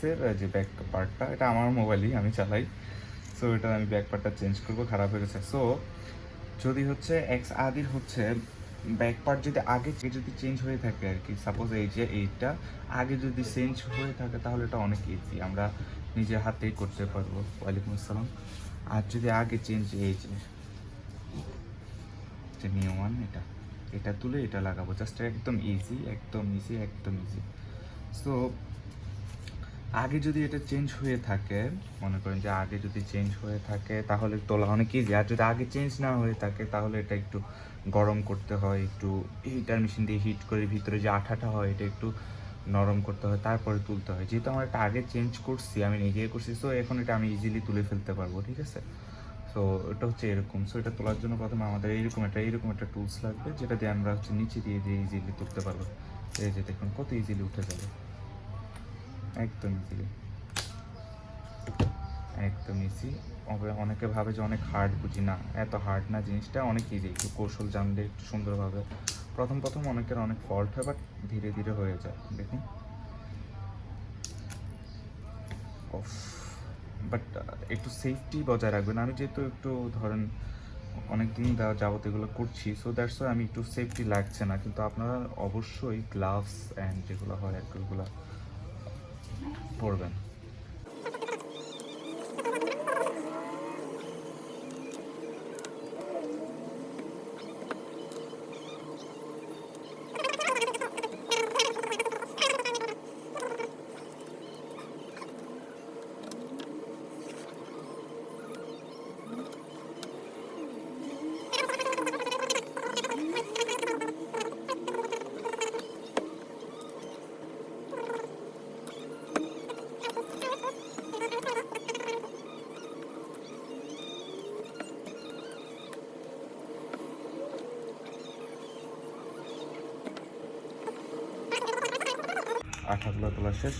এক্সের যে ব্যাক পার্টটা এটা আমার মোবাইলই, আমি চালাই। সো এটা আমি ব্যাক পার্টটা চেঞ্জ করব, খারাপ হয়ে গেছে। সো যদি হচ্ছে এক্স আদির হচ্ছে ব্যাক পার্ট যদি আগে যদি চেঞ্জ হয়ে থাকে আর কি সাপোজ এই যে এইটা আগে যদি চেঞ্জ হয়ে থাকে, তাহলে এটা অনেক ইজি আমরা নিজে হাতেই করতে পারব। ওয়ালাইকুম আসসালাম। আর যদি আগে চেঞ্জ এই যে যে নিউ ওয়ান এটা এটা তুলে এটা লাগাবো জাস্ট একদম ইজি একদম ইজি একদম ইজি সো আগে যদি এটা চেঞ্জ হয়ে থাকে, মনে করেন যে আগে যদি চেঞ্জ হয়ে থাকে, তাহলে তোলা অনেক ইজি আর যদি আগে চেঞ্জ না হয়ে থাকে, তাহলে এটা একটু গরম করতে হয়, একটু হিটার মেশিন দিয়ে হিট করে ভিতরে যে আঠাটা হয়, এটা একটু নরম করতে হয়, তারপরে তুলতে হয়। যেহেতু আমার এটা আগে চেঞ্জ করছি, আমি নিজেই করছি সো এখন এটা আমি ইজিলি তুলে ফেলতে পারব, ঠিক আছে? সো এটা হচ্ছে এরকম। সো এটা তোলার জন্য প্রথমে আমাদের এইরকম একটা এইরকম একটা টুলস লাগবে, যেটা দিয়ে আমরা হচ্ছে নিচে দিয়ে দিয়ে ইজিলি তুলতে পারব। এই যে দেখুন, কত ইজিলি উঠে যাবে। একদম ইজিলি একদম ইজি অনেকে ভাবে যে অনেক হার্ড বুঝি না। এত হার্ড না জিনিসটা, অনেক ইজি একটু কৌশল জানলে একটু সুন্দরভাবে প্রথম প্রথম অনেকের অনেক ফল্ট হয় বাট ধীরে ধীরে হয়ে যায়। দেখুন বাট একটু সেফটি বজায় রাখবেন। আমি যেহেতু একটু ধরেন অনেক দিন যাবত এগুলো করছি সো দ্যাটস আমি একটু সেফটি লাগছে না। কিন্তু আপনারা অবশ্যই গ্লাভস অ্যান্ড যেগুলো হয় আর কি আঠাগুলো তোলা শেষ।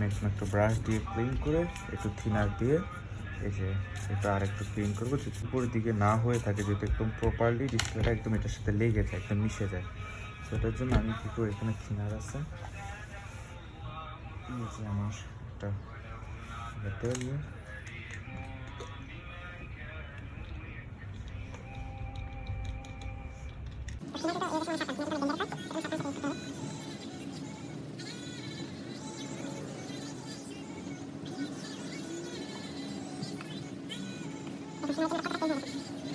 নেক্সট একটু ব্রাশ দিয়ে ক্লিন করে, একটু থিনার দিয়ে, এই যে এটা আর একটু ক্লিন করব। যদি উপরের দিকে না হয়ে থাকে, যেহেতু একদম প্রপারলি ডিসপ্লেটা একদম এটার সাথে লেগে যায়, একদম মিশে যায়। সেটার জন্য আমি কী করি, এখানে থিনার আছে। আমার একটা তেল নিয়ে। 頑張って。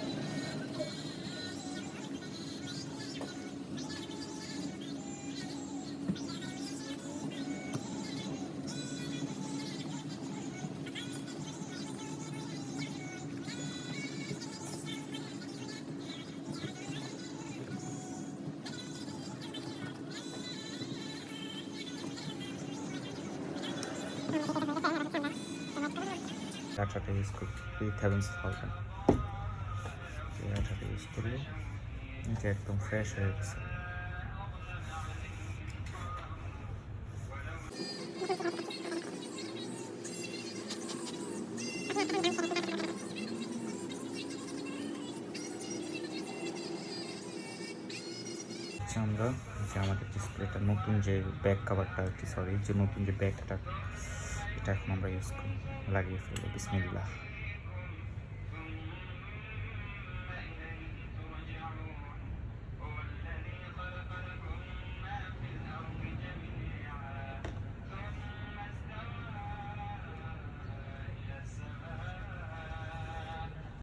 আঠাটা ইউজ করি এই সেভেন থাউজেন্ড এই আঠাটা ইউজ করলে এটা একদম ফ্রেশ হয়ে গেছে আচ্ছা আমরা যে আমাদের ডিসপ্লেটা নতুন যে ব্যাক কাভারটা আর কি সরি যে নতুন যে ব্যাগটা এটা এখন আমরা ইউজ করি লাগিয়ে ফেলব বিসমিল্লাহ।